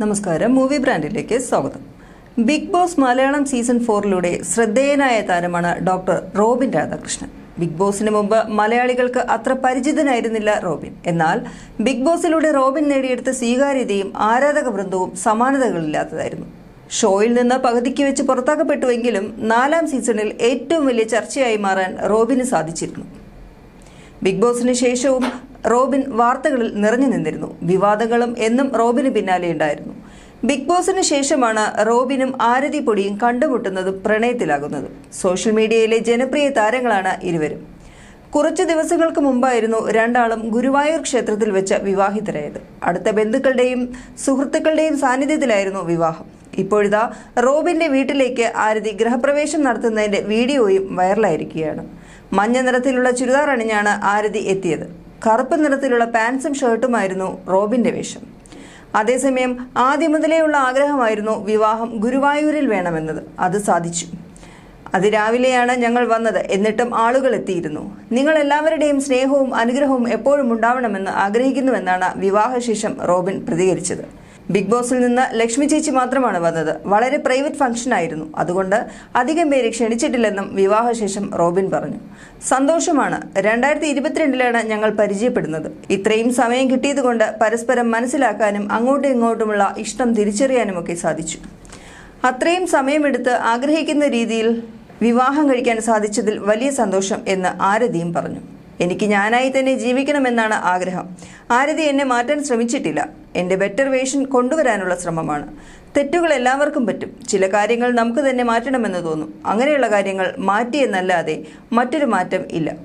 നമസ്കാരം. മൂവി ബ്രാൻഡിലേക്ക് സ്വാഗതം. ബിഗ് ബോസ് മലയാളം സീസൺ ഫോറിലൂടെ ശ്രദ്ധേയനായ താരമാണ് ഡോക്ടർ റോബിൻ രാധാകൃഷ്ണൻ. ബിഗ് ബോസിന് മുമ്പ് മലയാളികൾക്ക് അത്ര പരിചിതനായിരുന്നില്ല റോബിൻ. എന്നാൽ ബിഗ് ബോസിലൂടെ റോബിൻ നേടിയെടുത്ത സ്വീകാര്യതയും ആരാധക വൃന്ദവും സമാനതകളില്ലാത്തതായിരുന്നു. ഷോയിൽ നിന്ന് പകുതിക്ക് വെച്ച് പുറത്താക്കപ്പെട്ടുവെങ്കിലും നാലാം സീസണിൽ ഏറ്റവും വലിയ ചർച്ചയായി മാറാൻ റോബിന് സാധിച്ചിരുന്നു. ബിഗ് ബോസിന് ശേഷവും റോബിൻ വാർത്തകളിൽ നിറഞ്ഞു നിന്നിരുന്നു. വിവാദങ്ങളും എന്നും റോബിന് പിന്നാലെ ഉണ്ടായിരുന്നു. ബിഗ് ബോസിന് ശേഷമാണ് റോബിനും ആരതി പൊടിയും കണ്ടുമുട്ടുന്നതും പ്രണയത്തിലാകുന്നതും. സോഷ്യൽ മീഡിയയിലെ ജനപ്രിയ താരങ്ങളാണ് ഇരുവരും. കുറച്ച് ദിവസങ്ങൾക്ക് മുമ്പായിരുന്നു രണ്ടാളും ഗുരുവായൂർ ക്ഷേത്രത്തിൽ വെച്ച് വിവാഹിതരായത്. അടുത്ത ബന്ധുക്കളുടെയും സുഹൃത്തുക്കളുടെയും സാന്നിധ്യത്തിലായിരുന്നു വിവാഹം. ഇപ്പോഴിതാ റോബിന്റെ വീട്ടിലേക്ക് ആരതി ഗൃഹപ്രവേശം നടത്തുന്നതിന്റെ വീഡിയോയും വൈറലായിരിക്കുകയാണ്. മഞ്ഞ നിറത്തിലുള്ള ചുരിദാർ അണിഞ്ഞാണ് ആരതി എത്തിയത്. കറുപ്പ് നിറത്തിലുള്ള പാൻസും ഷർട്ടുമായിരുന്നു റോബിന്റെ വേഷം. അതേസമയം ആദ്യം ഉള്ള ആഗ്രഹമായിരുന്നു വിവാഹം ഗുരുവായൂരിൽ വേണമെന്നത്. അത് സാധിച്ചു. അതിരാവിലെയാണ് ഞങ്ങൾ വന്നത്. എന്നിട്ടും ആളുകൾ എത്തിയിരുന്നു. നിങ്ങൾ എല്ലാവരുടെയും സ്നേഹവും അനുഗ്രഹവും എപ്പോഴും ഉണ്ടാവണമെന്ന് ആഗ്രഹിക്കുന്നുവെന്നാണ് വിവാഹശേഷം റോബിൻ പ്രതികരിച്ചത്. ബിഗ് ബോസിൽ നിന്ന് ലക്ഷ്മി ചേച്ചി മാത്രമാണ് വന്നത്. വളരെ പ്രൈവറ്റ് ഫംഗ്ഷൻ ആയിരുന്നു. അതുകൊണ്ട് അധികം പേരെ ക്ഷണിച്ചിട്ടില്ലെന്നും വിവാഹശേഷം റോബിൻ പറഞ്ഞു. സന്തോഷമാണ്. രണ്ടായിരത്തി ഇരുപത്തിരണ്ടിലാണ് ഞങ്ങൾ പരിചയപ്പെടുന്നത്. ഇത്രയും സമയം കിട്ടിയതുകൊണ്ട് പരസ്പരം മനസ്സിലാക്കാനും അങ്ങോട്ടും ഇങ്ങോട്ടുമുള്ള ഇഷ്ടം തിരിച്ചറിയാനും ഒക്കെ സാധിച്ചു. അത്രയും സമയമെടുത്ത് ആഗ്രഹിക്കുന്ന രീതിയിൽ വിവാഹം കഴിക്കാൻ സാധിച്ചതിൽ വലിയ സന്തോഷം എന്ന് ആരതിയും പറഞ്ഞു. എനിക്ക് ഞാനായി തന്നെ ജീവിക്കണമെന്നാണ് ആഗ്രഹം. ആരതി എന്നെ മാറ്റാൻ ശ്രമിച്ചിട്ടില്ല. എന്റെ ബെറ്റർ വേഷൻ കൊണ്ടുവരാനുള്ള ശ്രമമാണ്. തെറ്റുകൾ എല്ലാവർക്കും പറ്റും. ചില കാര്യങ്ങൾ നമുക്ക് തന്നെ മാറ്റണമെന്ന് തോന്നും. അങ്ങനെയുള്ള കാര്യങ്ങൾ മാറ്റിയെന്നല്ലാതെ മറ്റൊരു മാറ്റം ഇല്ല.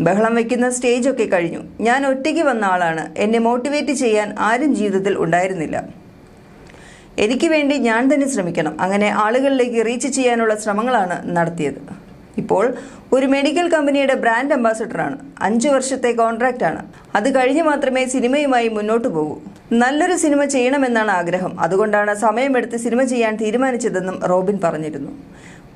ബഹളം വയ്ക്കുന്ന സ്റ്റേജൊക്കെ കഴിഞ്ഞു. ഞാൻ ഒറ്റയ്ക്ക് വന്ന ആളാണ്. എന്നെ മോട്ടിവേറ്റ് ചെയ്യാൻ ആരും ജീവിതത്തിൽ ഉണ്ടായിരുന്നില്ല. എനിക്ക് വേണ്ടി ഞാൻ തന്നെ ശ്രമിക്കണം. അങ്ങനെ ആളുകളിലേക്ക് റീച്ച് ചെയ്യാനുള്ള ശ്രമങ്ങളാണ് നടത്തിയത്. ഇപ്പോൾ ഒരു മെഡിക്കൽ കമ്പനിയുടെ ബ്രാൻഡ് അംബാസഡറാണ്. അഞ്ചു വർഷത്തെ കോൺട്രാക്റ്റാണ്. അത് കഴിഞ്ഞ് മാത്രമേ സിനിമയുമായി മുന്നോട്ട് പോകൂ. നല്ലൊരു സിനിമ ചെയ്യണമെന്നാണ് ആഗ്രഹം. അതുകൊണ്ടാണ് സമയമെടുത്ത് സിനിമ ചെയ്യാൻ തീരുമാനിച്ചതെന്നും റോബിൻ പറഞ്ഞിരുന്നു.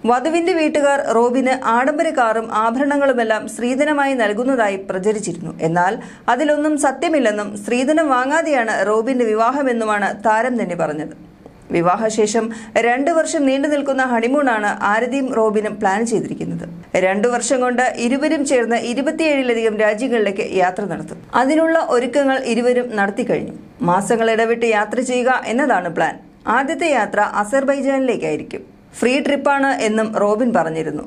വധുവിന്റെ വീട്ടുകാർ റോബിന് ആഡംബര കാറും ആഭരണങ്ങളുമെല്ലാം സ്ത്രീധനമായി നൽകുന്നതായി പ്രചരിച്ചിരുന്നു. എന്നാൽ അതിലൊന്നും സത്യമില്ലെന്നും സ്ത്രീധനം വാങ്ങാതെയാണ് റോബിന്റെ വിവാഹമെന്നുമാണ് താരം തന്നെ പറഞ്ഞത്. വിവാഹശേഷം രണ്ടു വർഷം നീണ്ടു നിൽക്കുന്ന ഹണിമൂണാണ് ആരതിയും റോബിനും പ്ലാൻ ചെയ്തിരിക്കുന്നത്. രണ്ടു വർഷം കൊണ്ട് ഇരുവരും ചേർന്ന് ഇരുപത്തിയേഴിലധികം രാജ്യങ്ങളിലേക്ക് യാത്ര നടത്തും. അതിനുള്ള ഒരുക്കങ്ങൾ ഇരുവരും നടത്തി കഴിഞ്ഞു. മാസങ്ങൾ ഇടവിട്ട് യാത്ര ചെയ്യുക എന്നതാണ് പ്ലാൻ. ആദ്യത്തെ യാത്ര അസർബൈജാനിലേക്കായിരിക്കും. ഫ്രീ ട്രിപ്പാണ് എന്നും റോബിൻ പറഞ്ഞിരുന്നു.